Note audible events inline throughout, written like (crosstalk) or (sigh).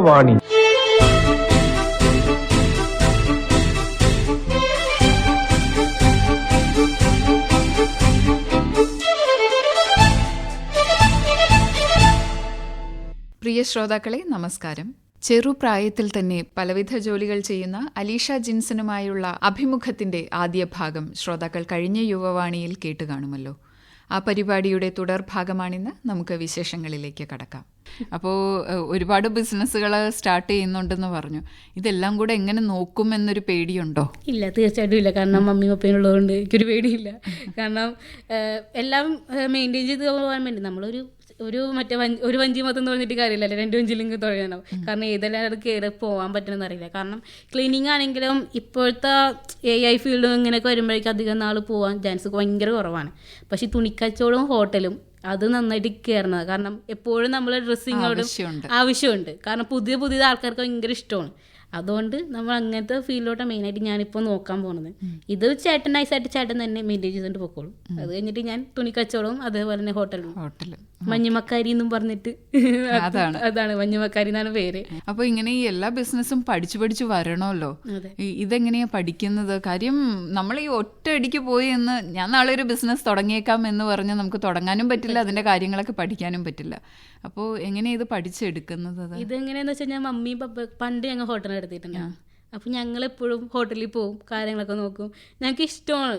യുവവാണി പ്രിയ ശ്രോതാക്കളെ നമസ്കാരം. ചെറുപ്രായത്തിൽ തന്നെ പലവിധ ജോലികൾ ചെയ്യുന്ന അലീഷ ജിൻസനുമായുള്ള അഭിമുഖത്തിന്റെ ആദ്യ ഭാഗം ശ്രോതാക്കൾ കഴിഞ്ഞ യുവവാണിയിൽ കേട്ടുകാണുമല്ലോ. ആ പരിപാടിയുടെ തുടർഭാഗമാണിന്ന് നമുക്ക് വിശേഷങ്ങളിലേക്ക് കടക്കാം. അപ്പോൾ ഒരുപാട് ബിസിനസ്സുകൾ സ്റ്റാർട്ട് ചെയ്യുന്നുണ്ടെന്ന് പറഞ്ഞു. ഇതെല്ലാം കൂടെ എങ്ങനെ നോക്കും എന്നൊരു പേടിയുണ്ടോ? ഇല്ല തീർച്ചയായിട്ടും ഇല്ല. കാരണം മമ്മി പപ്പേനുള്ളതുകൊണ്ട് എനിക്കൊരു പേടിയില്ല. കാരണം എല്ലാം മെയിന്റെയിൻ ചെയ്ത് പോകാൻ വേണ്ടി നമ്മളൊരു ഒരു മറ്റേ വഞ്ചി ഒരു വഞ്ചി മൊത്തം തുഴഞ്ഞിട്ട് കാര്യമില്ലല്ലോ. രണ്ട് വഞ്ചിയിലെങ്കിൽ തുഴയണം കാരണം ഏതെല്ലാം അത് കയറി പോകാൻ പറ്റണമെന്ന് അറിയില്ല. കാരണം ക്ലീനിങ് ആണെങ്കിലും ഇപ്പോഴത്തെ എ ഐ ഫീൽഡും ഇങ്ങനെയൊക്കെ വരുമ്പോഴേക്കും അധികം നാൾ പോകാൻ ചാൻസ് ഭയങ്കര കുറവാണ്. പക്ഷേ തുണിക്കച്ചവടവും ഹോട്ടലും അത് നന്നായിട്ട് കയറണത് കാരണം എപ്പോഴും നമ്മൾ ഡ്രസ്സിങ്ങോടും. ആവശ്യമുണ്ട്. കാരണം പുതിയ പുതിയ ആൾക്കാർക്ക് ഭയങ്കര ഇഷ്ടമാണ്. അതുകൊണ്ട് നമ്മൾ അങ്ങനത്തെ ഫീൽഡിലോട്ട് മെയിനായിട്ട് ഞാനിപ്പോൾ നോക്കാൻ പോണത്. ഇത് ചേട്ടൻ നൈസായിട്ട് ചേട്ടൻ തന്നെ മെയിന്റെയിൻ ചെയ്തുകൊണ്ട് പൊക്കോളും. അത് കഴിഞ്ഞിട്ട് ഞാൻ തുണി കച്ചവടവും അതേപോലെ തന്നെ ഹോട്ടലും. ഹോട്ടൽ മഞ്ഞുമക്കാരി എന്നും പറഞ്ഞിട്ട്. അതാണ്. അതാണ് മഞ്ഞുമക്കാരി എന്നാണ് പേര്. അപ്പോൾ ഇങ്ങനെ ഈ എല്ലാ ബിസിനസ്സും പഠിച്ചു പഠിച്ചു വരണമല്ലോ. ഇതെങ്ങനെയാ പഠിക്കുന്നത്? കാര്യം നമ്മൾ ഈ ഒറ്റയടിക്ക് പോയി എന്ന് ഞാൻ നാളെ ഒരു ബിസിനസ് തുടങ്ങിയേക്കാം എന്ന് പറഞ്ഞ് നമുക്ക് തുടങ്ങാനും പറ്റില്ല. അതിന്റെ കാര്യങ്ങളൊക്കെ പഠിക്കാനും പറ്റില്ല. അപ്പോൾ എങ്ങനെയാ ഇത് പഠിച്ചെടുക്കുന്നത് ഇത് എങ്ങനെയാന്ന് വെച്ചാൽ ഞാൻ മമ്മിയും പപ്പ പണ്ട് ഞങ്ങൾ ഹോട്ടൽ നടത്തിയിട്ടുണ്ട്. അപ്പൊ ഞങ്ങൾ എപ്പോഴും ഹോട്ടലിൽ പോവും കാര്യങ്ങളൊക്കെ നോക്കും. ഞങ്ങൾക്ക് ഇഷ്ടമാണ്.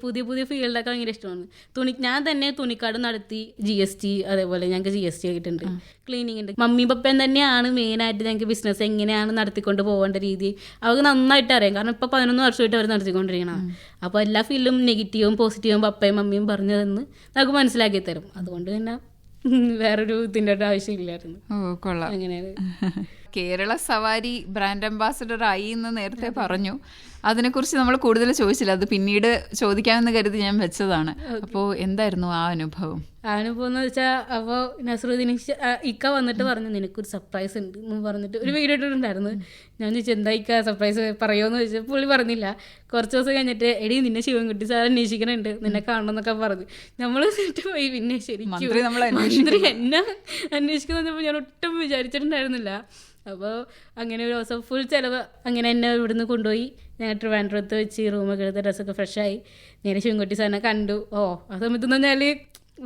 പുതിയ പുതിയ ഫീൽഡൊക്കെ ഭയങ്കര ഇഷ്ടമാണ്. തുണി ഞാൻ തന്നെ തുണിക്കാട് നടത്തി ജി എസ് ടി അതേപോലെ ഞങ്ങൾക്ക് ജി എസ് ടി ആയിട്ടുണ്ട് ക്ലീനിങ്ങിന്റെ മമ്മി പപ്പൻ തന്നെയാണ് മെയിനായിട്ട് ഞങ്ങൾക്ക് ബിസിനസ് എങ്ങനെയാണ് നടത്തിക്കൊണ്ട് പോകേണ്ട രീതി. അവർക്ക് നന്നായിട്ട് അറിയാം. കാരണം ഇപ്പൊ പതിനൊന്ന് വർഷമായിട്ട് അവർ നടത്തിക്കൊണ്ടിരിക്കണം അപ്പോൾ എല്ലാ ഫീൽഡും നെഗറ്റീവും പോസിറ്റീവും പപ്പയും മമ്മിയും പറഞ്ഞു തന്ന് നമുക്ക് മനസ്സിലാക്കി തരും. അതുകൊണ്ട് തന്നെ (laughs) വേറൊരു ഇതിന്റെ ആവശ്യമില്ലായിരുന്നു. ഓ കൊള്ളാം. അങ്ങനെയാണ്. കേരള സവാരി ബ്രാൻഡ് അംബാസഡർ ആയി എന്ന് നേരത്തെ പറഞ്ഞു. അതിനെക്കുറിച്ച് നമ്മൾ കൂടുതൽ ചോദിച്ചില്ല. അത് പിന്നീട് ചോദിക്കാമെന്ന് കരുതി ഞാൻ വെച്ചതാണ്. അപ്പോൾ എന്തായിരുന്നു ആ അനുഭവം? അനുഭവം എന്ന് വെച്ചാൽ അപ്പോൾ നസറുദ്ദീൻ ഇക്ക വന്നിട്ട് പറഞ്ഞു നിനക്കൊരു സർപ്രൈസ് ഉണ്ട് എന്ന് പറഞ്ഞിട്ട് ഒരു വീഡിയോ ഇട്ടിട്ടുണ്ടായിരുന്നു. ഞാൻ ചോദിച്ചു എന്താ ഇക്ക സർപ്രൈസ് പറയുമെന്ന് ചോദിച്ചാൽ പുള്ളി പറഞ്ഞില്ല. കുറച്ച് ദിവസം കഴിഞ്ഞിട്ട് എടി നിന്നെ ശിവൻകുട്ടി സാർ അന്വേഷിക്കണുണ്ട്. നിന്നെ കാണണമെന്നൊക്കെ പറഞ്ഞു. നമ്മൾ എന്നിട്ട് പോയി പിന്നെ ശരി മന്ത്രി എന്നെ അന്വേഷിക്കുന്ന ഞാൻ ഒട്ടും വിചാരിച്ചിട്ടുണ്ടായിരുന്നില്ല. അപ്പോൾ അങ്ങനെ ഒരു ദിവസം ഫുൾ ചിലവ് അങ്ങനെ എന്നെ ഇവിടുന്ന് കൊണ്ടുപോയി. ഞാൻ ട്രിവാൻഡ്രത്ത് വെച്ച് റൂമൊക്കെ എടുത്ത് ഡ്രസ്സൊക്കെ ഫ്രഷായി നേരെ ശിവൻകുട്ടി സാറിനെ കണ്ടു. ഓ ആ സമയത്ത് എന്ന് പറഞ്ഞാൽ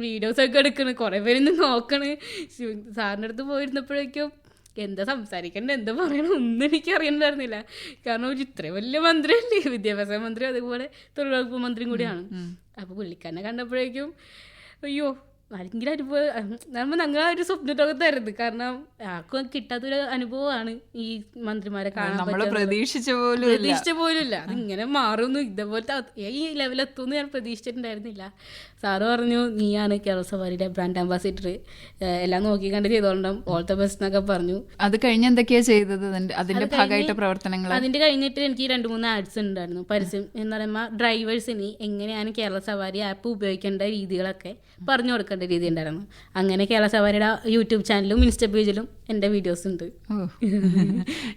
വീഡിയോസൊക്കെ എടുക്കണ്. കുറേ പേര് ഇന്ന് നോക്കണ്. ശിവ സാറിന്റെ അടുത്ത് പോയിരുന്നപ്പോഴേക്കും എന്താ സംസാരിക്കേണ്ട? എന്താ പറയണം? ഒന്നും എനിക്ക് അറിയണ്ടായിരുന്നില്ല. കാരണം ഒരു ഇത്രയും വലിയ മന്ത്രിയല്ലേ? വിദ്യാഭ്യാസ മന്ത്രി അതുപോലെ തൊഴിലുറപ്പ് മന്ത്രിയും കൂടിയാണ്. അപ്പോൾ പുള്ളിക്കാരനെ കണ്ടപ്പോഴേക്കും അയ്യോ ഭയങ്കര അനുഭവം നമ്മൾ ഞങ്ങൾ ഒരു സ്വപ്നത്തോകത്തായിരുന്നു കാരണം ആർക്കും കിട്ടാത്തൊരു അനുഭവമാണ് ഈ മന്ത്രിമാരെ കാണാൻ പ്രതീക്ഷിച്ച പോലും പ്രതീക്ഷിച്ച പോലും ഇല്ല അതിങ്ങനെ മാറുന്നു. ഇതേപോലത്തെ ഈ ലെവലെത്തുമെന്ന് ഞാൻ പ്രതീക്ഷിച്ചിട്ടുണ്ടായിരുന്നില്ല. സാറ് പറഞ്ഞു നീയാണ് കേരള സവാരിയുടെ ബ്രാൻഡ് അംബാസിഡർ. എല്ലാം നോക്കി കണ്ട് ചെയ്തോളണം. ഓൾ ദ ബെസ്റ്റ് എന്നൊക്കെ പറഞ്ഞു. അത് കഴിഞ്ഞ് എന്തൊക്കെയാ ചെയ്തത്? അതിന്റെ ഭാഗമായിട്ട് പ്രവർത്തനങ്ങൾ അതിന്റെ കഴിഞ്ഞിട്ട് എനിക്ക് രണ്ട് മൂന്ന് ആഡ്സ് ഉണ്ടായിരുന്നു. പരസ്യം എന്ന് പറയുമ്പോൾ ഡ്രൈവേഴ്സിന് എങ്ങനെയാണ് കേരള സവാരി ആപ്പ് ഉപയോഗിക്കേണ്ട രീതികളൊക്കെ പറഞ്ഞു കൊടുക്കേണ്ട രീതി ഉണ്ടായിരുന്നു. അങ്ങനെ കേരള സവാരിയുടെ യൂട്യൂബ് ചാനലും ഇൻസ്റ്റ പേജിലും എന്റെ വീഡിയോസ് ഉണ്ട്.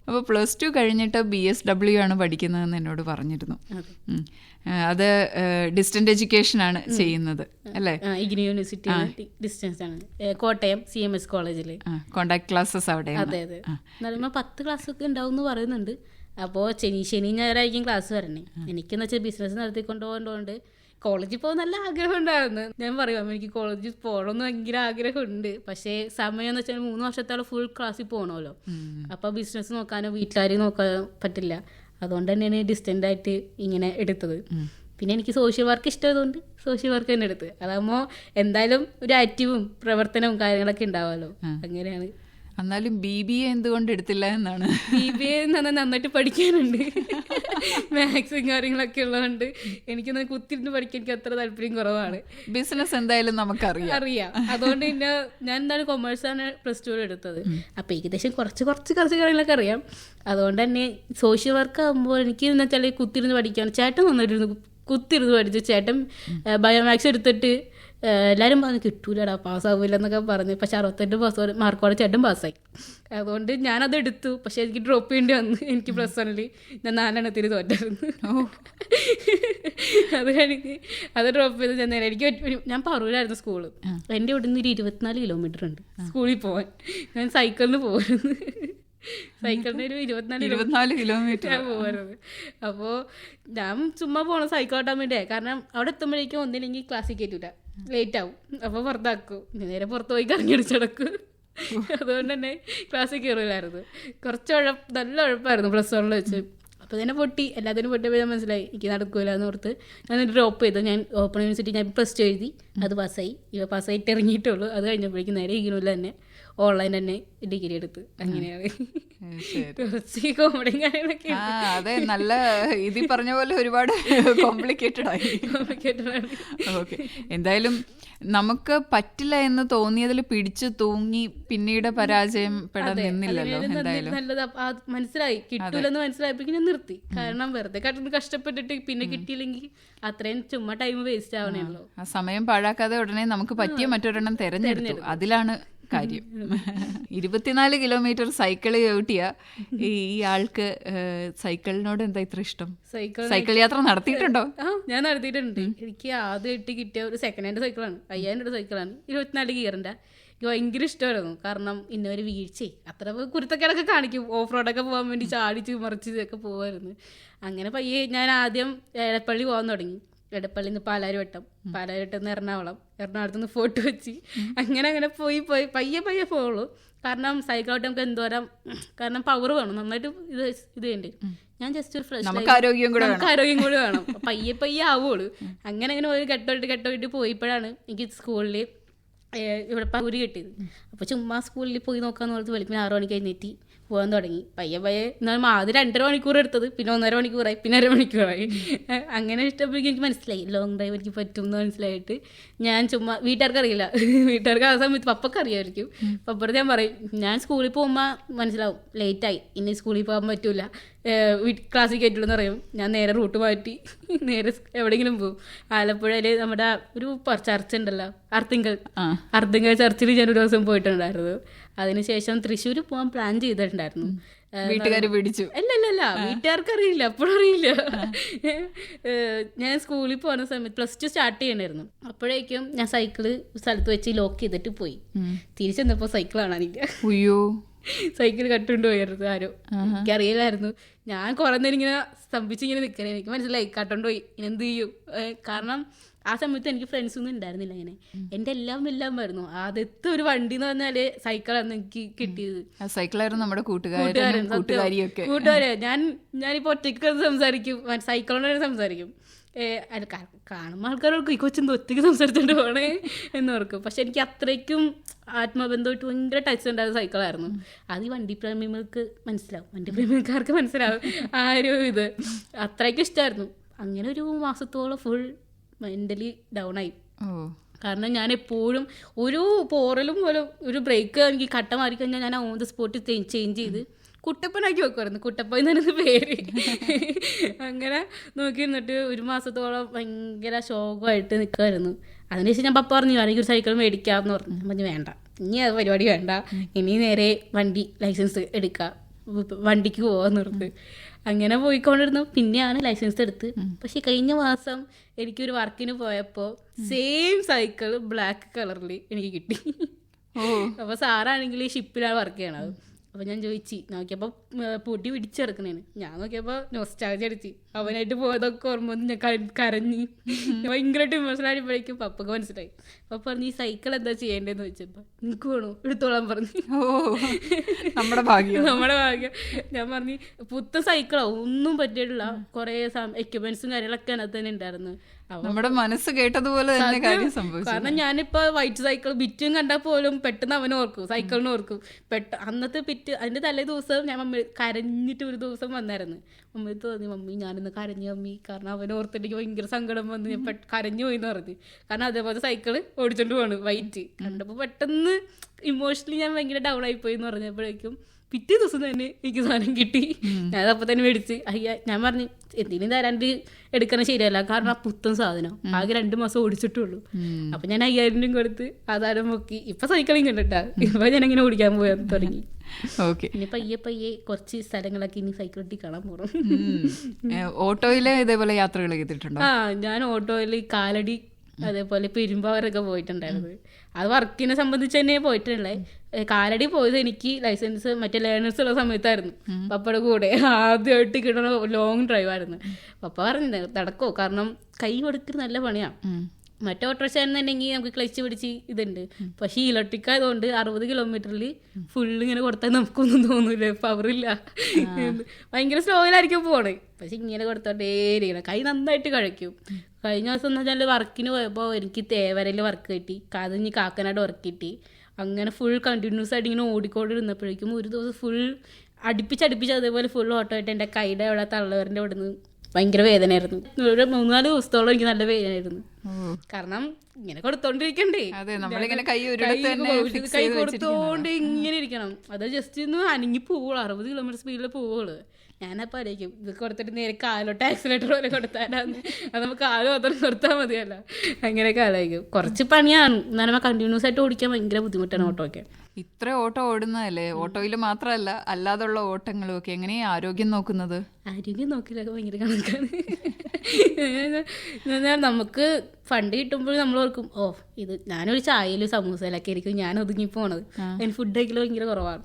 അപ്പോൾ പ്ലസ് ടു കഴിഞ്ഞിട്ട് ബി എസ് ഡബ്ല്യു ആണ് പഠിക്കുന്നതെന്ന് എന്നോട് പറഞ്ഞിരുന്നു. അത്. ഡിസ്റ്റന്റ് എഡ്യൂക്കേഷൻ ആണ് ചെയ്യുന്നത് അല്ലേ? ഇഗ്നി യൂണിവേഴ്സിറ്റി ഡിസ്റ്റൻസ് ആണ്. കോട്ടയം സി എം എസ് കോളേജിൽ കോണ്ടാക്ട് ക്ലാസ്സസ് അവിടെ അതെ അതെ. പത്ത് ക്ലാസ് ഒക്കെ ഉണ്ടാവും എന്ന് പറയുന്നുണ്ട്. അപ്പോൾ ശനി ശനി ഞായറായിരിക്കും ക്ലാസ് വരണേ. എനിക്കെന്ന് വെച്ചാൽ ബിസിനസ് നടത്തിക്കൊണ്ട് പോകേണ്ടതുകൊണ്ട് കോളേജിൽ പോകാൻ നല്ല ആഗ്രഹം ഉണ്ടായിരുന്നു ഞാൻ പറയാം എനിക്ക് കോളേജിൽ പോകണമെന്ന് ഭയങ്കര ആഗ്രഹമുണ്ട്. പക്ഷേ സമയം എന്ന് വെച്ചാൽ മൂന്ന് വർഷത്തോളം ഫുൾ ക്ലാസ്സിൽ പോകണമല്ലോ. അപ്പോൾ ബിസിനസ് നോക്കാനോ വീട്ടുകാരെയും നോക്കാൻ പറ്റില്ല. അതുകൊണ്ട് തന്നെയാണ് ഡിസ്റ്റന്റ് ആയിട്ട് ഇങ്ങനെ എടുത്തത്. പിന്നെ എനിക്ക് സോഷ്യൽ വർക്ക് ഇഷ്ടമായതുകൊണ്ട് സോഷ്യൽ വർക്ക് തന്നെ എടുത്ത് അതാകുമ്പോൾ എന്തായാലും ഒരു ആക്റ്റീവും പ്രവർത്തനവും കാര്യങ്ങളൊക്കെ ഉണ്ടാവുമല്ലോ. അങ്ങനെയാണ്. എന്നാലും ബി ബി എ എന്തുകൊണ്ട് എടുത്തില്ല എന്നാണ്. ബി ബി എ എന്ന് പറഞ്ഞാൽ നന്നായിട്ട് പഠിക്കാനുണ്ട്. മാത്സും കാര്യങ്ങളൊക്കെ ഉള്ളതുകൊണ്ട് എനിക്കൊന്ന് കുത്തിരുന്ന് പഠിക്കാൻ എനിക്ക് അത്ര താല്പര്യം കുറവാണ്. ബിസിനസ് എന്തായാലും നമുക്കറിയാം. അറിയാം. അതുകൊണ്ട് പിന്നെ ഞാൻ എന്തായാലും കൊമേഴ്സാണ് പ്ലസ് ടു എടുത്തത്. അപ്പോൾ ഏകദേശം കുറച്ച് കുറച്ച് കുറച്ച് കാര്യങ്ങളൊക്കെ അറിയാം. അതുകൊണ്ട് തന്നെ സോഷ്യൽ വർക്ക് ആകുമ്പോൾ എനിക്ക് എന്ന് വെച്ചാൽ കുത്തിരുന്ന് പഠിക്കാൻ ചേട്ടൻ നന്നായിട്ടിരുന്നു കുത്തിരുന്ന് പഠിച്ചു. ചേട്ടൻ ബയോമാക്സ് എടുത്തിട്ട് എല്ലാവരും പറഞ്ഞു കിട്ടൂലടാ പാസ്സാവില്ല എന്നൊക്കെ പറഞ്ഞു. പക്ഷെ അറുപത്തെട്ട് പാസ് മാർക്കോടെ ചേട്ടൻ പാസ്സായി അതുകൊണ്ട് ഞാനത് എടുത്തു. പക്ഷെ എനിക്ക് ഡ്രോപ്പ് ചെയ്യേണ്ടി വന്നു. എനിക്ക് പ്ലസ് വണ്ണിൽ ഞാൻ നാലെണ്ണത്തിന് തോറ്റായിരുന്നു. അത് കഴിഞ്ഞ് അത് ഡ്രോപ്പ് ചെയ്ത് ഞാൻ നേരെ എനിക്ക് ഞാൻ പറൂരായിരുന്നു സ്കൂൾ എന്റെ ഇവിടെ നിന്ന് ഒരു ഇരുപത്തിനാല് കിലോമീറ്റർ ഉണ്ട്. സ്കൂളിൽ പോവാൻ. ഞാൻ സൈക്കിളിന് പോകുന്നു സൈക്കിളിന് ഒരു ഇരുപത്തിനാല് ഇരുപത്തിനാല് കിലോമീറ്റർ പോകരുത് അപ്പോൾ ഞാൻ ചുമ്മാ പോകണം സൈക്കിൾ ഓട്ടാൻ വേണ്ടിയേ. കാരണം അവിടെ എത്തുമ്പോഴേക്കും ഒന്നില്ലെങ്കിൽ ക്ലാസ്സിൽ കയറ്റൂല ലേറ്റ് ആവും അപ്പോൾ പുറത്താക്കും നേരെ പുറത്ത് പോയി കറങ്ങി അടിച്ചടക്കും അതുകൊണ്ട് തന്നെ ക്ലാസ്സിൽ കയറില്ലായിരുന്നു കുറച്ച് ഉഴപ്പ് നല്ല ഉഴപ്പായിരുന്നു പ്ലസ് വണ്ണിൽ വെച്ച്. അപ്പോൾ തന്നെ പൊട്ടി. എല്ലാത്തിനും പൊട്ടിയപ്പോൾ ഞാൻ മനസ്സിലായി എനിക്ക് നടക്കൂല എന്ന് ഓർത്ത്. ഞാൻ ഡ്രോപ്പ് ചെയ്തു. ഞാൻ ഓപ്പൺ യൂണിവേഴ്സിറ്റി ഞാൻ പ്ലസ് ടു എഴുതി. അത് പാസ്സായി ഇവ പാസ്സായിട്ട് ഇറങ്ങിയിട്ടുള്ളൂ. അത് കഴിഞ്ഞപ്പോഴേക്കും നേരെ ഇഗ്നൂരിൽ തന്നെ ഓൺലൈൻ തന്നെ ഡിഗ്രി എടുത്ത്. അങ്ങനെയാണ്. കോമഡി കാര്യങ്ങളൊക്കെ അതെ നല്ല ഇതിൽ പറഞ്ഞ പോലെ ഒരുപാട് കോംപ്ലിക്കേറ്റഡ് ആയി. ആണ്. ഓക്കെ എന്തായാലും നമുക്ക് പറ്റില്ല എന്ന് തോന്നിയതിൽ പിടിച്ചു തൂങ്ങി പിന്നീട് പരാജയം പെടാൻ നിന്നില്ലല്ലോ. എന്തായാലും. മനസ്സിലായി. കിട്ടൂലെന്ന് മനസ്സിലായപ്പോ ഞാൻ നിർത്തി. കാരണം വെറുതെ കണ്ടിട്ട് കഷ്ടപ്പെട്ടിട്ട് പിന്നെ കിട്ടിയില്ലെങ്കിൽ അത്രയും ചുമ്മാ ടൈം വേസ്റ്റ് ആവണേ ഉള്ളൂ ആ സമയം പാഴാക്കാതെ ഉടനെ നമുക്ക് പറ്റിയ മറ്റൊരെണ്ണം തെരഞ്ഞെടുത്തു. അതിലാണ് കാര്യം. (laughs) ഇരുപത്തിനാല് കിലോമീറ്റർ സൈക്കിൾ ചവിട്ടിയ ഈ ആൾക്ക് സൈക്കിളിനോട് എന്താ ഇത്ര ഇഷ്ടം? സൈക്കിൾ സൈക്കിൾ യാത്ര നടത്തിയിട്ടുണ്ടോ? ആ ഞാൻ നടത്തിയിട്ടുണ്ട്. എനിക്ക് ആദ്യമായിട്ട് കിട്ടിയ ഒരു സെക്കൻഡ് ഹാൻഡ് സൈക്കിളാണ് അയ്യായിരം രൂപ സൈക്കിളാണ് ഇരുപത്തിനാല് ഗിയറിന്റെ എനിക്ക് ഭയങ്കര ഇഷ്ടമായിരുന്നു. കാരണം ഇന്നൊരു വീഴ്ച. അത്ര കുരുത്തക്കേടൊക്കെ കാണിക്കും. ഓഫ് റോഡൊക്കെ പോകാൻ വേണ്ടി ചാടിച്ച് മറിച്ച് ഇതൊക്കെ പോകുമായിരുന്നു അങ്ങനെ പയ്യെ ഞാൻ ആദ്യം എടപ്പള്ളി പോകാൻ തുടങ്ങി. എടപ്പള്ളിയിൽ നിന്ന് പാലാരിവട്ടം. പാലാരിവട്ടം നിന്ന് എറണാകുളം. എറണാകുളത്ത് നിന്ന് ഫോട്ടോ വെച്ച് അങ്ങനെ അങ്ങനെ പോയി പോയി. പയ്യെ പയ്യെ പോകുള്ളൂ കാരണം സൈക്കിൾ ഓട്ടം നമുക്ക് എന്തോരം കാരണം പവർ വേണം. നന്നായിട്ട് ഇത് ഇത് വേണ്ടി? ഞാൻ ജസ്റ്റ് ഒരു ഫ്രഷ് നമുക്ക് ആരോഗ്യം കൂടെ നമുക്ക് ആരോഗ്യം കൂടി വേണം. (laughs) പയ്യെ പയ്യെ ആവുള്ളൂ. അങ്ങനെ അങ്ങനെ ഒരു ഘട്ടമായിട്ട് ഘട്ടമായിട്ട് പോയപ്പോഴാണ് എനിക്ക് സ്കൂളിൽ ഇവിടെ പകുതി കിട്ടിയത്. അപ്പോൾ ചുമ്മാ സ്കൂളിൽ പോയി നോക്കാന്ന് പറഞ്ഞത് വെളുപ്പിന് ആറ് മണിക്ക് കഴിഞ്ഞിട്ട് പോകാൻ തുടങ്ങി. പയ്യെ പയ്യെ എന്നാലും ആദ്യം രണ്ടര മണിക്കൂർ എടുത്തത്. പിന്നെ ഒന്നര മണിക്കൂറായി പിന്നെ അര മണിക്കൂറായി. അങ്ങനെ ഇഷ്ടപ്പെടുക എനിക്ക് മനസ്സിലായി. ലോങ് ഡ്രൈവ് എനിക്ക് പറ്റും എന്ന് മനസ്സിലായിട്ട് ഞാൻ ചുമ്മാ വീട്ടുകാർക്ക് അറിയില്ല (laughs) വീട്ടുകാർക്ക് ആ സമയത്ത് പപ്പക്ക് അറിയാമായിരിക്കും പപ്പടുത്ത് ഞാൻ പറയും ഞാൻ സ്കൂളിൽ പോകുമ്പോൾ മനസ്സിലാവും ലേറ്റായി ഇനി സ്കൂളിൽ പോകാൻ പറ്റൂല. ക്ലാസ്സിൽ കയറ്റുള്ളൂ പറയും. ഞാൻ നേരെ റൂട്ട് മാറ്റി. (laughs) നേരെ എവിടെയെങ്കിലും പോകും ആലപ്പുഴയിൽ നമ്മുടെ ഒരു ചർച്ച ഉണ്ടല്ലോ. അർത്തിങ്കൽ. അർത്തിങ്കൽ ചർച്ചിൽ ഞാൻ ഒരു ദിവസം പോയിട്ടുണ്ടായിരുന്നു. അതിനുശേഷം തൃശ്ശൂർ പോകാൻ പ്ലാൻ ചെയ്തിട്ടുണ്ടായിരുന്നു. വീട്ടുകാർ പിടിച്ചു. അല്ല അല്ല അല്ല വീട്ടുകാർക്ക് അറിയില്ല. അപ്പോഴും അറിയില്ല. (laughs) ഞാൻ സ്കൂളിൽ പോകുന്ന സമയത്ത് പ്ലസ് ടു സ്റ്റാർട്ട് ചെയ്യണമായിരുന്നു അപ്പോഴേക്കും ഞാൻ സൈക്കിൾ സ്ഥലത്ത് വെച്ച് ലോക്ക് ചെയ്തിട്ട് പോയി. തിരിച്ചെന്നപ്പോ സൈക്കിൾ കാണാനില്ല. ഉയ്യോ. സൈക്കിൾ കട്ടുകൊണ്ട് പോയിരുന്നു ആരോ. എനിക്കറിയില്ലായിരുന്നു. ഞാൻ കുറെ നേരം ഇങ്ങനെ സ്തംഭിച്ചിങ്ങനെ നിൽക്കണേ എനിക്ക് മനസ്സിലായി. കട്ടുകൊണ്ട് പോയി. ഇനി എന്ത് ചെയ്യും? കാരണം ആ സമയത്ത് എനിക്ക് ഫ്രണ്ട്സ് ഒന്നും ഉണ്ടായിരുന്നില്ല ഇങ്ങനെ. എന്റെ എല്ലാം എല്ലാം ആയിരുന്നു ആദ്യത്തെ ഒരു വണ്ടി എന്ന് പറഞ്ഞാൽ സൈക്കിളാണ് എനിക്ക് കിട്ടിയത്. സൈക്കിളായിരുന്നു നമ്മുടെ കൂട്ടുകാരൻ കൂട്ടുകാരിയൊക്കെ. കൂട്ടുകാരെ. ഞാൻ ഞാനിപ്പോ ഒറ്റയ്ക്ക് സംസാരിക്കും. സൈക്കിളോട് സംസാരിക്കും. കാണുമ്പോൾ ആൾക്കാർക്ക് ഈ കൊച്ചിന് ഒറ്റയ്ക്ക് സംസാരിച്ചോണ്ട് പോണേ എന്ന് ഓർക്കും. പക്ഷെ എനിക്ക് അത്രയ്ക്കും ആത്മബന്ധമായിട്ട് ഭയങ്കര ടച്ച് ഉണ്ടായിരുന്ന സൈക്കിളായിരുന്നു അത് ഈ വണ്ടി പ്രേമികൾക്ക് മനസ്സിലാവും. വണ്ടി പ്രേമികൾക്കാർക്ക് മനസ്സിലാവും ആ ഒരു ഇത്. അത്രയ്ക്കും ഇഷ്ടമായിരുന്നു അങ്ങനെ ഒരു മാസത്തോളം ഫുൾ മെന്റലി ഡൗൺ ആയി. കാരണം ഞാൻ എപ്പോഴും ഒരു പോറലും പോലും ഒരു ബ്രേക്ക് എനിക്ക് കട്ട മാറിക്കഴിഞ്ഞാൽ ഞാൻ ഓൺ ദ സ്പോട്ട് ചേഞ്ച് ചെയ്ത് കുട്ടപ്പനാക്കി വെക്കുമായിരുന്നു കുട്ടപ്പൻ എന്നായിരുന്നു പേര്. അങ്ങനെ നോക്കി നിന്നിട്ട് ഒരു മാസത്തോളം ഭയങ്കര ശോകമായിട്ട് നിൽക്കുമായിരുന്നു അതിനുശേഷം ഞാൻ പപ്പ പറഞ്ഞു ആണെങ്കിൽ ഒരു സൈക്കിൾ മേടിക്കാമെന്ന് പറഞ്ഞു. പറഞ്ഞു വേണ്ട. ഇനി അത് പരിപാടി വേണ്ട. ഇനി നേരെ വണ്ടി ലൈസൻസ് എടുക്കുക വണ്ടിക്ക് പോവാന്ന് പറഞ്ഞു അങ്ങനെ പോയിക്കൊണ്ടിരുന്നു. പിന്നെയാണ് ലൈസൻസ് എടുത്ത്. പക്ഷെ കഴിഞ്ഞ മാസം എനിക്കൊരു വർക്കിന് പോയപ്പോൾ സെയിം സൈക്കിൾ ബ്ലാക്ക് കളറിൽ എനിക്ക് കിട്ടി. അപ്പോൾ സാറാണെങ്കിൽ ഷിപ്പിലാണ് വർക്ക് ചെയ്യണത്. അപ്പോൾ ഞാൻ ചോദിച്ചു നോക്കിയപ്പോൾ പൊടി പിടിച്ചെടുക്കണേന്. ഞാൻ നോക്കിയപ്പോൾ നൊസ്റ്റാജ് അടിച്ച്. അവനായിട്ട് പോയതൊക്കെ ഓർമ്മ വന്ന് ഞാൻ കരഞ്ഞു. ഭയങ്കരമായിട്ട് ഇമോഷണൽ പപ്പക്ക് പപ്പൊക്കെ മനസ്സിലായി. പപ്പ പറഞ്ഞു ഈ സൈക്കിൾ എന്താ ചെയ്യേണ്ടതെന്ന് ചോദിച്ചപ്പോൾ നിനക്ക് വേണോ? എടുത്തോളാൻ പറഞ്ഞു. ഓ നമ്മുടെ ഭാഗ്യം. നമ്മുടെ ഭാഗ്യം. ഞാൻ പറഞ്ഞു പുത്ത സൈക്കിളോ ഒന്നും പറ്റിയിട്ടില്ല. കുറേ എക്യുപ്മെന്റ്സും കാര്യങ്ങളൊക്കെ അതിനകത്ത് തന്നെ ഉണ്ടായിരുന്നു. നമ്മുടെ മനസ്സ് കേട്ടതുപോലെ തന്നെ കാര്യം സംഭവിച്ചു. കാരണം ഞാനിപ്പോ വൈറ്റ് സൈക്കിൾ ബിറ്റും കണ്ടാൽ പോലും പെട്ടെന്ന് അവൻ ഓർക്കും സൈക്കിളിന് ഓർക്കും. പെട്ട അന്നത്തെ പിറ്റ് അതിന്റെ തലേ ദിവസം ഞാൻ മമ്മി കരഞ്ഞിട്ട് ഒരു ദിവസം വന്നായിരുന്നു. മമ്മി തോന്നി മമ്മി ഞാനിന്ന് കരഞ്ഞു മമ്മി. കാരണം അവൻ ഓർത്തിട്ട് എനിക്ക് ഭയങ്കര സങ്കടം വന്ന്. ഞാൻ കരഞ്ഞു പോയി എന്ന് പറഞ്ഞു. കാരണം അതേപോലെ സൈക്കിൾ ഓടിച്ചോണ്ട് പോവാണ് വൈറ്റ് കണ്ടപ്പോൾ പെട്ടെന്ന് ഇമോഷണലി ഞാൻ ഭയങ്കര ഡൗൺ ആയി പോയി എന്ന് പറഞ്ഞപ്പോഴേക്കും പിറ്റേ ദിവസം തന്നെ എനിക്ക് സാധനം കിട്ടി. ഞാൻ അപ്പം തന്നെ മേടിച്ച്. അയ്യ ഞാൻ പറഞ്ഞു എന്തിനും തരാണ്ട് എടുക്കണ ശരിയല്ല. കാരണം ആ പുത്തൻ സാധനം. ആകെ രണ്ട് മാസം ഓടിച്ചിട്ടുള്ളൂ. അപ്പൊ ഞാൻ അയ്യായിരം രൂപ കൊടുത്ത് ആധാരം നോക്കി. ഇപ്പൊ സൈക്കിളിങ് കണ്ടിട്ടാ. ഇപ്പൊ ഞാൻ അങ്ങനെ ഓടിക്കാൻ പോയാൻ തുടങ്ങി. ഓക്കെ. ഇനി പയ്യെ പയ്യെ കുറച്ച് സ്ഥലങ്ങളൊക്കെ ഇനി സൈക്കിൾ ഓട്ടി കാണാൻ ഓട്ടോയിലെ ഇതേപോലെ യാത്രകൾ ചെയ്തിട്ടുണ്ടോ? ആ ഞാൻ ഓട്ടോയിൽ കാലടി അതേപോലെ പെരുമ്പാവരൊക്കെ പോയിട്ടുണ്ടായിരുന്നത്. അത് വർക്കിനെ സംബന്ധിച്ച് തന്നെ പോയിട്ടുള്ളേ. കാലടി പോയത് എനിക്ക് ലൈസൻസ് മറ്റേ ലേണേഴ്സ് ഉള്ള സമയത്തായിരുന്നു. പപ്പയുടെ കൂടെ ആദ്യമായിട്ട് കിട്ടണ ലോങ് ഡ്രൈവായിരുന്നു പപ്പ പറഞ്ഞു നടക്കോ കാരണം കൈ കൊടുക്കുന്ന നല്ല പണിയാണ്. മറ്റേ ഓട്ടോറിക്ഷ നമുക്ക് ക്ലച്ച് പിടിച്ച് ഇതുണ്ട്. പക്ഷെ ഈ ഇലക്ട്രിക് ആയതുകൊണ്ട് അറുപത് കിലോമീറ്ററിൽ ഫുള്ള് ഇങ്ങനെ കൊടുത്താൽ നമുക്കൊന്നും തോന്നൂല പവറില്ല ഭയങ്കര സ്ലോയിലായിരിക്കും പോണേ. പക്ഷെ ഇങ്ങനെ കൊടുത്തോണ്ടേ ഇരിക്കണം കൈ നന്നായിട്ട് കഴിക്കും കഴിഞ്ഞ ദിവസം എന്ന് വെച്ചാൽ വർക്കിന് പോയപ്പോൾ എനിക്ക് തേവരയിൽ വർക്ക് കിട്ടി. കഥഞ്ഞ് കാക്കനാട് വർക്ക് കിട്ടി. അങ്ങനെ ഫുൾ കണ്ടിന്യൂസ് ആയിട്ട് ഇങ്ങനെ ഓടിക്കോണ്ടിരുന്നപ്പോഴേക്കും ഒരു ദിവസം ഫുൾ അടുപ്പിച്ചടുപ്പിച്ച് അതേപോലെ ഫുൾ ഓട്ടോ ആയിട്ട് എന്റെ കൈയുടെ അവിടെ തള്ളവരന്റെ അവിടെ നിന്ന് ഭയങ്കര വേദനയായിരുന്നു. ഒരു മൂന്നാൽ ദിവസത്തോളം എനിക്ക് നല്ല വേദനയായിരുന്നു. കാരണം ഇങ്ങനെ കൊടുത്തോണ്ടിരിക്കണ്ടേ. കൈ കൊടുത്തോണ്ട് ഇങ്ങനെ ഇരിക്കണം. അത് ജസ്റ്റ് ഒന്ന് അനങ്ങി പോവുള്ളൂ. അറുപത് കിലോമീറ്റർ സ്പീഡിൽ പോവുള്ളൂ. ഞാനപ്പോൾ അറിയിക്കും ഇത് കൊടുത്തിട്ട് നേരെ കാലോട്ട് ആക്സിലേറ്റർ പോലെ കൊടുത്താലാന്ന്. അത് നമുക്ക് കാൽ മാത്രം കൊടുത്താൽ മതിയല്ല. അങ്ങനെയൊക്കെ ആലോചിക്കും. കുറച്ച് പണിയാണ്. എന്നാലും കണ്ടിന്യൂസ് ആയിട്ട് ഓടിക്കാൻ ഭയങ്കര ബുദ്ധിമുട്ടാണ് ഓട്ടോ ഒക്കെ ഇത്ര ഓട്ടോ ഓടുന്നതല്ലേ? ഓട്ടോയിൽ മാത്രമല്ല അല്ലാതുള്ള ഓട്ടങ്ങളും ഒക്കെ എങ്ങനെയാ ആരോഗ്യം നോക്കുന്നത്? ആരോഗ്യം നോക്കിലൊക്കെ ഭയങ്കര കണക്കാണ്. നമുക്ക് ഫണ്ട് കിട്ടുമ്പോൾ നമ്മൾ ഓർക്കും ഓ ഇത് ഞാനൊരു ചായയിലും സമൂസയിലൊക്കെ ആയിരിക്കും ഞാൻ ഒതുങ്ങി പോണത്. അതിന് ഫുഡ് കഴിക്കൽ ഭയങ്കര കുറവാണ്.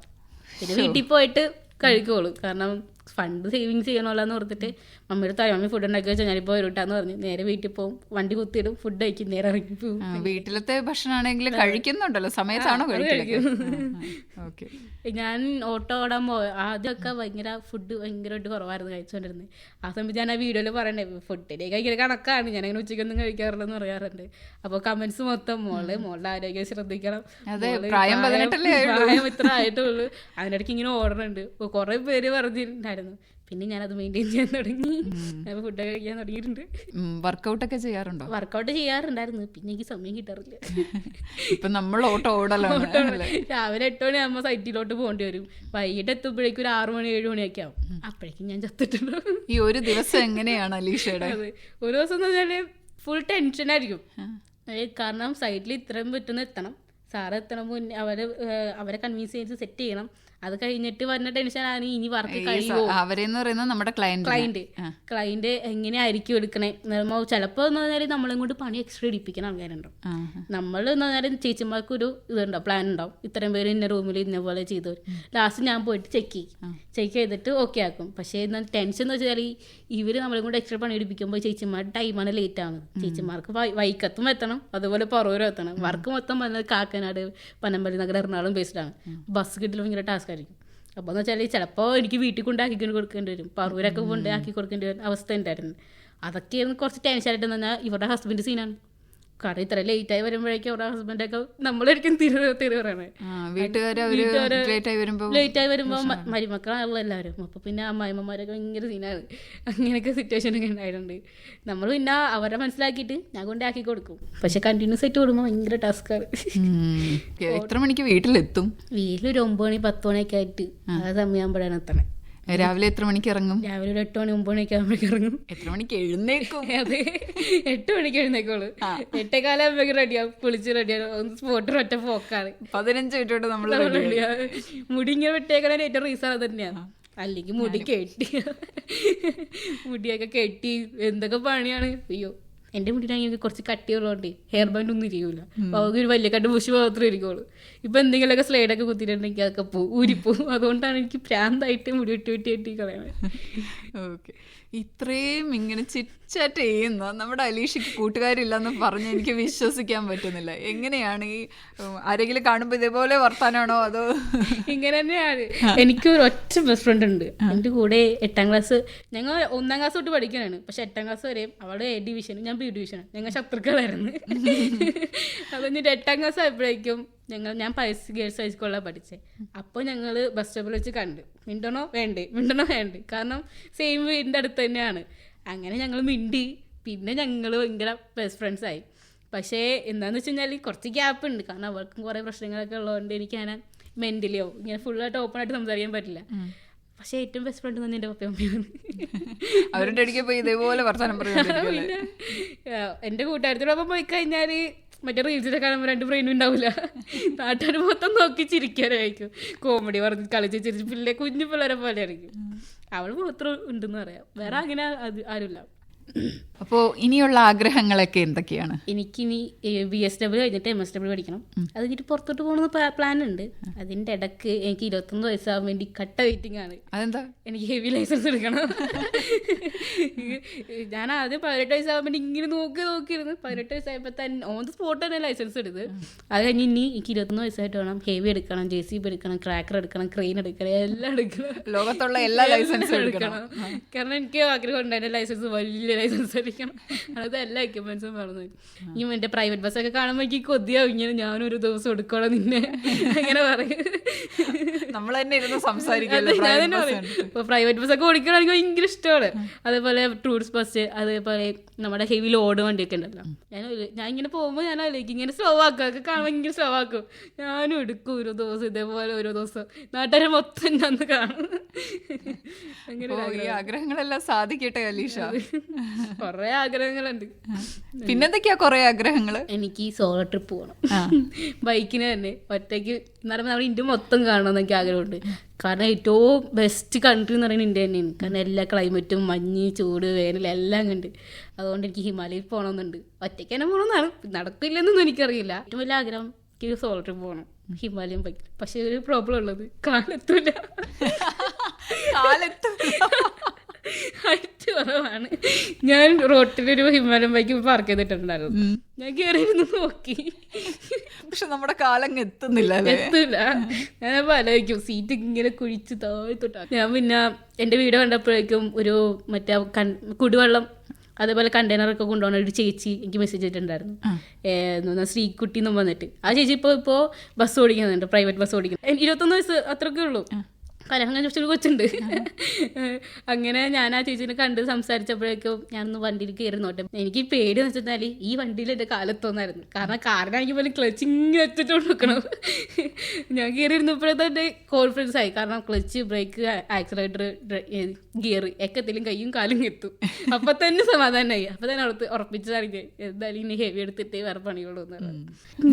പിന്നെ വീട്ടിൽ പോയിട്ട് കഴിക്കുള്ളൂ കാരണം ഫണ്ട് സേവിങ് ചെയ്യണമല്ലോ എന്ന് ഓർത്തിട്ട് മമ്മിയുടെ താഴെ മമ്മി ഫുഡ് ഉണ്ടാക്കി വെച്ചാൽ ഞാനിപ്പോൾ വരൂട്ടാന്ന് പറഞ്ഞു. നേരെ വീട്ടിൽ പോകും വണ്ടി കുത്തിയിടും ഫുഡ് കഴിക്കും നേരെ ഇറങ്ങി പോകും വീട്ടിലത്തെ ഭക്ഷണമാണെങ്കിൽ കഴിക്കുന്നുണ്ടല്ലോ സമയത്താണോ ഓക്കെ. ഞാൻ ഓട്ടോ ഓടാൻ പോയ ആദ്യമൊക്കെ ഭയങ്കര ഫുഡ് ഭയങ്കരമായിട്ട് കുറവായിരുന്നു കഴിച്ചുകൊണ്ടിരുന്നത് ആ സമയത്ത് ഞാൻ ആ വീഡിയോയിൽ പറയണ്ടേ ഫുഡിലേക്ക് ഭയങ്കര കണക്കാണ് ഞാൻ അങ്ങനെ ഉച്ചയ്ക്കൊന്നും കഴിക്കാറില്ലെന്ന് പറയാറുണ്ട്. അപ്പോൾ കമന്റ്സ് മൊത്തം മോൾ മോളുടെ ആരോഗ്യം ശ്രദ്ധിക്കണം അതെ. പ്രായം ഇത്ര ആയിട്ടുള്ളൂ. അതിനിടയ്ക്ക് ഇങ്ങനെ ഓർഡർ ഉണ്ട് കുറേ പേര് പറഞ്ഞിട്ടുണ്ടായിരുന്നു. പിന്നെ ഞാനത് മെയിന്റെയിൻ ചെയ്യാൻ തുടങ്ങി. ഞാൻ ഫുഡ് കഴിക്കാൻ തുടങ്ങിയിട്ടുണ്ട്. വർക്കൗട്ടൊക്കെ ചെയ്യാറുണ്ടോ? വർക്കൗട്ട് ചെയ്യാറുണ്ടായിരുന്നു. പിന്നെ എനിക്ക് സമയം കിട്ടാറില്ല. ഇപ്പൊ നമ്മൾ ഓട്ടോ ഓടലാണ്? രാവിലെ എട്ട് മണിയാകുമ്പോൾ സൈറ്റിലോട്ട് പോകേണ്ടി വരും. വൈകിട്ട് എത്തുമ്പോഴേക്കും ഒരു ആറു മണി ഏഴ് മണിയൊക്കെ ആവും. അപ്പോഴേക്കും ഞാൻ ചത്തിട്ടുണ്ടോ ഈ ഒരു ദിവസം എങ്ങനെയാണ് അലീഷയുടെ? ഒരു ദിവസം എന്ന് പറഞ്ഞാൽ ഫുൾ ടെൻഷനായിരിക്കും ആയിരിക്കും. കാരണം സൈറ്റിൽ ഇത്രയും പറ്റുന്ന എത്തണം. സാറ് എത്തണം മുന്നേ അവരെ അവരെ കൺവിൻസ് ചെയ്ത് സെറ്റ് ചെയ്യണം. അത് കഴിഞ്ഞിട്ട് വരുന്ന ടെൻഷനാണ്. ഇനി വർക്ക് കഴിയുമോ? അവരെന്ന് പറയുന്നത് നമ്മുടെ ക്ലയന്റ് ക്ലയന്റ് ക്ലയന്റ് എങ്ങനെയായിരിക്കും എടുക്കണേ? ചിലപ്പോ ചിലപ്പോൾ എന്ന് പറഞ്ഞാൽ നമ്മളും കൊണ്ട് പണി എക്സ്ട്രാ ഇടിപ്പിക്കുന്ന ആൾക്കാരുണ്ടാവും നമ്മൾ എന്ന് പറഞ്ഞാൽ ചേച്ചിമാർക്ക് ഒരു ഇതുണ്ടാവും പ്ലാൻ ഉണ്ടാവും. ഇത്രയും പേര് ഇന്ന റൂമിൽ ഇന്ന പോലെ ചെയ്തു ലാസ്റ്റ് ഞാൻ പോയിട്ട് ചെക്ക് ചെയ്യും. ചെക്ക് ചെയ്തിട്ട് ഓക്കെ ആക്കും. പക്ഷേ ടെൻഷൻ എന്ന് വെച്ചാൽ ഇവർ നമ്മളെ കൊണ്ട് എക്സ്ട്രാ പണി എടുപ്പിക്കുമ്പോൾ ചേച്ചിമാരുടെ ടൈമാണ് ലേറ്റ് ആണ് ചേച്ചിമാർക്ക് വൈക്കത്തും എത്തണം. അതുപോലെ പറവരും എത്തണം. വർക്ക് മൊത്തം വന്നത് കാക്കനാട് പനമ്പള്ളി നഗരം എറണാകുളം ബേസ്ഡാണ് ബസ് കിട്ടിലും ഭയങ്കര ടാസ്ക് ആയിരിക്കും അപ്പോൾ എന്ന് വെച്ചാൽ ചിലപ്പോൾ എനിക്ക് വീട്ടിൽ കൊണ്ടാക്കി കൊടുക്കേണ്ടി വരും. പറവൂരൊക്കെ കൊണ്ട് ആക്കി കൊടുക്കേണ്ടി വരുന്ന അവസ്ഥ ഉണ്ടായിരുന്നു അതൊക്കെയായിരുന്നു കുറച്ച് ടെൻഷനായിട്ട് പറഞ്ഞാൽ ഇവരുടെ ഹസ്ബൻഡ് സീനാണ് കാരണം ഇത്ര ലേറ്റ് ആയി വരുമ്പോഴേക്കും അവരുടെ ഹസ്ബൻഡൊക്കെ നമ്മളായിരിക്കും തിരി തിരി പറയണേ. വീട്ടുകാര് അവർ വീട്ടുകാര് ലേറ്റ് ആയി വരുമ്പോ ലേറ്റ് ആയി വരുമ്പോൾ മരുമക്കളാണല്ലോ എല്ലാവരും. അപ്പോൾ പിന്നെ അമ്മായിമ്മമാരൊക്കെ ഭയങ്കര സീനാണ്. അങ്ങനെയൊക്കെ സിറ്റുവേഷൻ ഒക്കെ ഉണ്ടായിട്ടുണ്ട്. നമ്മൾ പിന്നെ അവരെ മനസ്സിലാക്കിയിട്ട് ഞാൻ കൊണ്ടാക്കി കൊടുക്കും. പക്ഷെ കണ്ടിന്യൂസ് ആയിട്ട് കൊടുക്കുമ്പോൾ ഭയങ്കര ടാസ്ക്കാണ്. എത്ര മണിക്ക് വീട്ടിലെത്തും? വീട്ടിലൊരു ഒമ്പത് മണി പത്ത് മണിയൊക്കെ ആയിട്ട്. ആ സമയമാകുമ്പോഴാണ് എത്തണേ. രാവിലെ എത്ര മണിക്ക് ഇറങ്ങും? രാവിലെ ഒരു എട്ട് മണി ഒമ്പത് മണിക്ക് ആകുമ്പോഴേക്കും ഇറങ്ങും. എത്ര മണിക്ക് എഴുന്നേക്കും (laughs) അതെ. എട്ട് മണിക്ക് എഴുന്നേക്കോളൂ എട്ടേക്കാലാകുമ്പോഴേക്കും റെഡിയാവും കുളിച്ച് റെഡിയാവും ഒന്ന് സ്പോട്ടിൽ ഒറ്റ പോക്കാണ് പതിനഞ്ച് മിനിറ്റ് നമ്മൾ. മുടി ഇങ്ങനെ വിട്ടേക്കണ ഏറ്റവും റീസൺ അത് തന്നെയാണ് അല്ലെങ്കിൽ മുടി കെട്ടി. (laughs) മുടിയൊക്കെ കെട്ടി എന്തൊക്കെ പണിയാണ്? അയ്യോ. എന്റെ മുടിയിലാണെങ്കിൽ കുറച്ച് കട്ടിയുള്ളതുകൊണ്ട് ഹെയർ ബാൻഡ് ഒന്നും ഇരിക്കൂല. അവർക്ക് ഒരു വലിയ കണ്ട് മുഷി മാത്രമേ ഇരിക്കുള്ളൂ. ഇപ്പൊ എന്തെങ്കിലുമൊക്കെ സ്ലൈഡൊക്കെ കുത്തിയിട്ടുണ്ടെങ്കിൽ അതൊക്കെ പോകും ഊരിപ്പോവും. അതുകൊണ്ടാണ് എനിക്ക് പ്രാന്തായിട്ട് മുടി വെട്ടി വെട്ടി വെട്ടി കളയണത്. (laughs) ഓക്കെ ഇത്രയും ഇങ്ങനെ ചിറ്റാറ്റ് ചെയ്യുന്ന നമ്മുടെ അലീഷയ്ക്ക് കൂട്ടുകാരില്ലെന്ന് പറഞ്ഞ് എനിക്ക് വിശ്വസിക്കാൻ പറ്റുന്നില്ല. എങ്ങനെയാണ് ഈ ആരെങ്കിലും കാണുമ്പോൾ ഇതേപോലെ വർത്താനാണോ അതോ? ഇങ്ങനെ തന്നെയാണ്. എനിക്ക് ഒരു ഒറ്റ ബെസ്റ്റ് ഫ്രണ്ട് ഉണ്ട്. എന്റെ കൂടെ എട്ടാം ക്ലാസ് ഞങ്ങൾ ഒന്നാം ക്ലാസ് തൊട്ട് പഠിക്കാനാണ് പക്ഷെ എട്ടാം ക്ലാസ് വരെയും അവളെ എ ഡിവിഷൻ ഞാൻ ബി ഡിവിഷൻ ഞങ്ങൾ ശത്രുക്കളായിരുന്നു. അത് എന്നിട്ട് എട്ടാം ക്ലാസ് ആയപ്പോഴേക്കും ഞങ്ങൾ ഞാൻ പൈസ ഗേൾസ് ഹൈസ്കൂളിലാണ് പഠിച്ചത് അപ്പോൾ ഞങ്ങൾ ബസ് സ്റ്റോപ്പിൽ വെച്ച് കണ്ട്. മിണ്ടണോ? വേണ്ടേ. മിണ്ടണോ? വേണ്ടേ. കാരണം സെയിം വീടിന്റെ അടുത്ത് തന്നെയാണ്. അങ്ങനെ ഞങ്ങൾ മിണ്ടി. പിന്നെ ഞങ്ങൾ ഭയങ്കര ബെസ്റ്റ് ഫ്രണ്ട്സ് ആയി. പക്ഷേ എന്താണെന്ന് വെച്ച് കഴിഞ്ഞാൽ കുറച്ച് ഗ്യാപ്പ് ഉണ്ട്. കാരണം അവർക്കും കുറേ പ്രശ്നങ്ങളൊക്കെ ഉള്ളതുകൊണ്ട് എനിക്ക് അങ്ങനെ മെന്റലിയോ ഇങ്ങനെ ഫുള്ളായിട്ട് ഓപ്പൺ ആയിട്ട് സംസാരിക്കാൻ പറ്റില്ല. പക്ഷേ ഏറ്റവും ബെസ്റ്റ് ഫ്രണ്ട് തന്നെ എന്റെ പപ്പയും അമ്മയാണ് അവരുടെ ഇടയ്ക്ക് (laughs) പോയി ഇതേപോലെ വർത്തമാനം ആ, എന്റെ കൂട്ടുകാരത്തോടൊപ്പം പോയി കഴിഞ്ഞാൽ മറ്റേ റീൽസിലൊക്കെ കാണുമ്പോൾ രണ്ട് ബ്രെയിനും ഉണ്ടാവില്ല നാട്ടുകാർ മൊത്തം നോക്കി ചിരിക്കാനായിരിക്കും. കോമഡി പറഞ്ഞ് കളിച്ച് ചിരിച്ച് പിള്ളേ കുഞ്ഞു പിള്ളേരെ പോലെ ആയിരിക്കും അവൾ മാത്രം ഉണ്ടെന്ന് പറയാം. വേറെ അങ്ങനെ അത് ആരുമില്ല. അപ്പോ ഇനിയുള്ള ആഗ്രഹങ്ങളൊക്കെ എന്തൊക്കെയാണ്? എനിക്കിനി ബി എസ് ഡബ്ല്യു കഴിഞ്ഞിട്ട് എം എസ് ഡബ്ല്യു പഠിക്കണം. അത് കഴിഞ്ഞിട്ട് പുറത്തോട്ട് പോകണമെന്ന് പ്ലാൻ ഉണ്ട് അതിന്റെ ഇടയ്ക്ക് എനിക്ക് ഇരുപത്തൊന്ന് വയസ്സാകാൻ വേണ്ടി കട്ട വെയിറ്റിംഗ് ആണ്. അതെന്താ? എനിക്ക് ഹെവി ലൈസൻസ് എടുക്കണം. ഞാൻ ആദ്യം പതിനെട്ട് വയസ്സാകാൻ വേണ്ടി ഇങ്ങനെ നോക്കി നോക്കിയിരുന്നു പതിനെട്ട് വയസ്സായപ്പോൾ തന്നെ ഓൺ ദ സ്പോട്ട് തന്നെ ലൈസൻസ് എടുത്ത്. അത് കഴിഞ്ഞ് ഇനി എനിക്ക് ഇരുപത്തൊന്ന് വയസ്സായിട്ട് വേണം. ഹെവി എടുക്കണം ജെ സി ബി എടുക്കണം ക്രാക്കർ എടുക്കണം ക്രെയിൻ എടുക്കണം എല്ലാം എടുക്കണം. ലോകത്തുള്ള എല്ലാ ലൈസൻസും എടുക്കണം. കാരണം എനിക്ക് ആഗ്രഹം ഉണ്ട് എന്റെ ലൈസൻസ് വലിയ ലൈസൻസ് സംസാരിക്കണം. അത് എല്ലാ എക്യുപ്മെന്റ്സും പറഞ്ഞു. ഇനി എന്റെ പ്രൈവറ്റ് ബസ്സൊക്കെ കാണുമ്പോൾ കൊതിയാവും. ഇങ്ങനെ ഞാനൊരു ദിവസം എടുക്കണം നിന്നെ. അങ്ങനെ പറയും. നമ്മൾ തന്നെ ഇരുന്ന് സംസാരിക്കുന്നത് പ്രൈവറ്റ് ബസ് ഒക്കെ ഓടിക്കണം എനിക്ക് ഭയങ്കര ഇഷ്ടമാണ്. അതേപോലെ ടൂറിസ്റ്റ് ബസ് അതേപോലെ നമ്മുടെ ഹെവി ലോഡ് വണ്ടിയൊക്കെ ഉണ്ടല്ലോ. ഞാൻ ഞാൻ ഇങ്ങനെ പോകുമ്പോൾ ഞാൻ ആലോചിക്കും ഇങ്ങനെ സ്ലോ ആക്കുക ഒക്കെ കാണാൻ ഭയങ്കര സ്ലോ ആക്കും. ഞാനും എടുക്കും ഓരോ ദിവസം ഇതേപോലെ ഓരോ ദിവസം. നാട്ടുകാരെ മൊത്തം ഞാൻ അന്ന് കാണും. ആഗ്രഹങ്ങളെല്ലാം സാധിക്കട്ടെ അലീഷ? കൊറേ ആഗ്രഹങ്ങളുണ്ട്. പിന്നെന്തൊക്കെയാ കൊറേ ആഗ്രഹങ്ങൾ എനിക്ക് സോളോ ട്രിപ്പ് പോകണം ബൈക്കിന് തന്നെ. ഒറ്റയ്ക്ക് എന്ന് പറയുമ്പോൾ നമ്മുടെ ഇന്ത്യ മൊത്തം കാണണം എന്നൊക്കെ ആഗ്രഹമുണ്ട്. കാരണം ഏറ്റവും ബെസ്റ്റ് കൺട്രി എന്ന് പറയുന്നത് ഇന്ത്യ തന്നെയാണ്. കാരണം എല്ലാ ക്ലൈമറ്റും മഞ്ഞ് ചൂട് വേനൽ എല്ലാം കണ്ട് അതുകൊണ്ട് എനിക്ക് ഹിമാലയിൽ പോകണമെന്നുണ്ട്. ഒറ്റയ്ക്ക് തന്നെ പോകണമെന്നാണ് നടക്കില്ലെന്നൊന്നും എനിക്കറിയില്ല. ഏറ്റവും വലിയ ആഗ്രഹം എനിക്ക് ട്രിപ്പ് പോകണം. ഹിമാലയം ബൈക്കിൽ പക്ഷേ ഒരു പ്രോബ്ലം ഉള്ളത് കാലത്തൂല. കാലത്ത്. ഹൈറ്റ് കുറവാണ്. ഞാൻ റോട്ടിലൊരു ഹിമാലയം ബൈക്ക് പാർക്ക് ചെയ്തിട്ടുണ്ടായിരുന്നു. ഞാൻ കയറിയിരുന്ന് നോക്കി. പക്ഷെ നമ്മുടെ കാലം എത്തുന്നില്ല അല്ലേ? എത്തൂല ഞാൻ ആലോചിക്കും സീറ്റ് ഇങ്ങനെ കുഴിച്ച് താഴ്ത്തോട്ടാ ഞാൻ പിന്നെ എന്റെ വീട് കണ്ടപ്പോഴേക്കും ഒരു മറ്റേ കൺ- കുടിവെള്ളം അതേപോലെ കണ്ടെയ്നർ ഒക്കെ കൊണ്ടുപോകുന്ന ഒരു ചേച്ചി എനിക്ക് മെസ്സേജ് ചെയ്തിട്ടുണ്ടായിരുന്നു. ശ്രീകുട്ടി എന്നും വന്നിട്ട് ആ ചേച്ചി ഇപ്പോൾ ഇപ്പോൾ ബസ് ഓടിക്കുന്നുണ്ട് പ്രൈവറ്റ് ബസ് ഓടിക്കുന്നു. ഇരുപത്തൊന്ന് വയസ്സ് അത്രയൊക്കെ ഉള്ളൂ. കലഹം കഴിഞ്ഞ കൊച്ചുണ്ട്. (laughs) അങ്ങനെ ഞാൻ ആ ചേച്ചിനെ കണ്ട് സംസാരിച്ചപ്പോഴേക്കും ഞാനൊന്ന് വണ്ടിയിൽ കയറി നോട്ടെ എനിക്ക് പേടി എന്ന് വെച്ചാൽ ഈ വണ്ടിയിൽ എന്റെ കാലത്തോന്നായിരുന്നു കാരണം കാറിനാണെങ്കിൽ പോലും ക്ലച്ചിങ് വെച്ചിട്ട് നോക്കണം (laughs) ഞാൻ കയറി ഇരുന്നപ്പോഴേ തന്നെ കോൺഫിഡൻസ് ആയി. കാരണം ക്ലച്ച് ബ്രേക്ക് ആക്സിലേറ്റർ ഗിയർ എക്കത്തിലും കൈയും കാലും എത്തും. അപ്പൊ തന്നെ സമാധാനമായി അപ്പൊ തന്നെ അവിടുത്തെ ഉറപ്പിച്ചതാണ് ഞാൻ. എന്തായാലും ഇനി ഹെവി എടുത്തിട്ടേ വേറെ പറഞ്ഞു.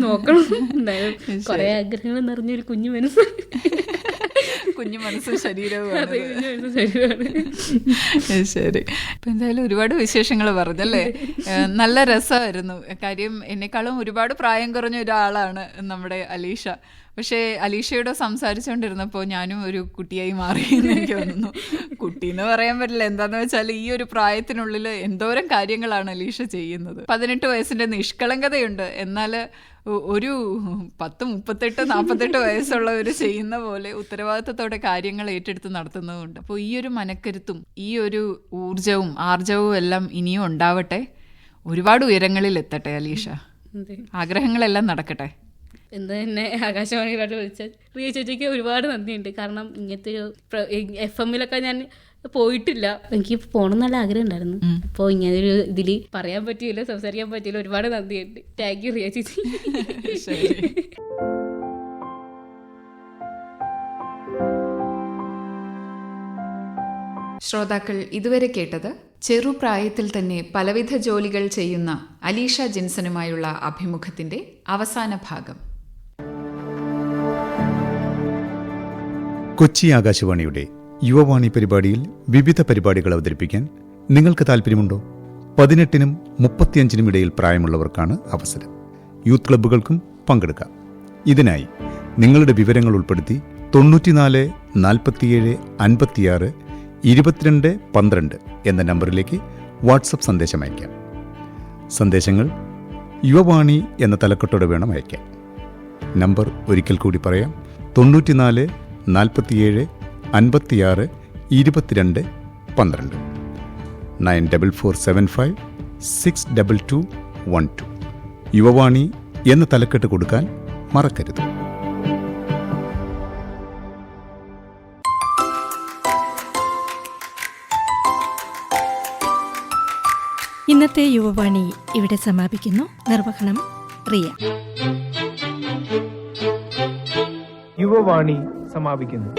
നോക്കണം. എന്തായാലും കുറെ ആഗ്രഹങ്ങൾ നിറഞ്ഞൊരു കുഞ്ഞു മനസ്സ്. കുഞ്ഞു മനസ്സും ശരീരവും ശരിയാണ് ശരി. ഇപ്പൊ എന്തായാലും ഒരുപാട് വിശേഷങ്ങൾ പറഞ്ഞല്ലേ? നല്ല രസമായിരുന്നു. കാര്യം എന്നെക്കാളും ഒരുപാട് പ്രായം കുറഞ്ഞ ഒരാളാണ് നമ്മുടെ അലീഷ. പക്ഷേ അലീഷയോട് സംസാരിച്ചുകൊണ്ടിരുന്നപ്പോൾ ഞാനും ഒരു കുട്ടിയായി മാറി എന്ന് എനിക്ക് തോന്നുന്നു. കുട്ടി എന്ന് പറയാൻ പറ്റില്ല. എന്താന്ന് വെച്ചാൽ ഈ ഒരു പ്രായത്തിനുള്ളിൽ എന്തോരം കാര്യങ്ങളാണ് അലീഷ ചെയ്യുന്നത്. പതിനെട്ട് വയസ്സിന്റെ നിഷ്കളങ്കതയുണ്ട്. എന്നാൽ ഒരു പത്ത് മുപ്പത്തെട്ട് നാൽപ്പത്തെട്ട് വയസ്സുള്ളവർ ചെയ്യുന്ന പോലെ ഉത്തരവാദിത്തത്തോടെ കാര്യങ്ങൾ ഏറ്റെടുത്ത് നടത്തുന്നതുകൊണ്ട് അപ്പോൾ ഈ ഒരു മനക്കരുത്തും ഈ ഒരു ഊർജവും ആർജവും എല്ലാം ഇനിയും ഉണ്ടാവട്ടെ. ഒരുപാട് ഉയരങ്ങളിൽ എത്തട്ടെ അലീഷ. ആഗ്രഹങ്ങളെല്ലാം നടക്കട്ടെ. എന്ത് തന്നെ ആകാശവാണിയിലോട്ട് വിളിച്ച റിയ ചേച്ചിക്ക് ഒരുപാട് നന്ദിയുണ്ട്. കാരണം ഇങ്ങനത്തെ ഒരു എഫ് എമ്മിലൊക്കെ ഞാൻ പോയിട്ടില്ല. എനിക്ക് പോകണം നല്ല ആഗ്രഹം ഉണ്ടായിരുന്നു. അപ്പോൾ ഇങ്ങനെ ഒരു ഇതിൽ പറയാൻ പറ്റിയില്ല സംസാരിക്കാൻ പറ്റിയില്ല ഒരുപാട് നന്ദിയുണ്ട് താങ്ക് യു റിയ ചേച്ചി. ശരി. ശ്രോതാക്കൾ ഇതുവരെ കേട്ടത് ചെറുപ്രായത്തിൽ തന്നെ പലവിധ ജോലികൾ ചെയ്യുന്ന അലീഷ ജിൻസനുമായുള്ള അഭിമുഖത്തിന്റെ അവസാന ഭാഗം. കൊച്ചി ആകാശവാണിയുടെ യുവവാണി പരിപാടിയിൽ വിവിധ പരിപാടികൾ അവതരിപ്പിക്കാൻ നിങ്ങൾക്ക് താല്പര്യമുണ്ടോ പതിനെട്ടിനും മുപ്പത്തിയഞ്ചിനും ഇടയിൽ പ്രായമുള്ളവർക്കാണ് അവസരം. യൂത്ത് ക്ലബ്ബുകൾക്കും പങ്കെടുക്കാം. ഇതിനായി നിങ്ങളുടെ വിവരങ്ങൾ ഉൾപ്പെടുത്തി തൊണ്ണൂറ്റിനാല് നാൽപ്പത്തിയേഴ് അൻപത്തിയാറ് ഇരുപത്തിരണ്ട് പന്ത്രണ്ട് എന്ന നമ്പറിലേക്ക് വാട്സപ്പ് സന്ദേശം അയക്കാം സന്ദേശങ്ങൾ യുവവാണി എന്ന തലക്കെട്ടോടെ വേണം അയക്കാൻ നമ്പർ ഒരിക്കൽ കൂടി പറയാം. തൊണ്ണൂറ്റിനാല് നാൽപ്പത്തിയേഴ് അൻപത്തിയാറ് ഇരുപത്തിരണ്ട് പന്ത്രണ്ട്. Nine double four seven five six double two one two. Yuvavani എന്ന തലക്കെട്ട് കൊടുക്കാൻ മറക്കരുത്. ഇന്നത്തെ യുവവാണി ഇവിടെ സമാപിക്കുന്നു. നിർവഹണം റിയ. യുവവാണി സമാപിക്കുന്നു.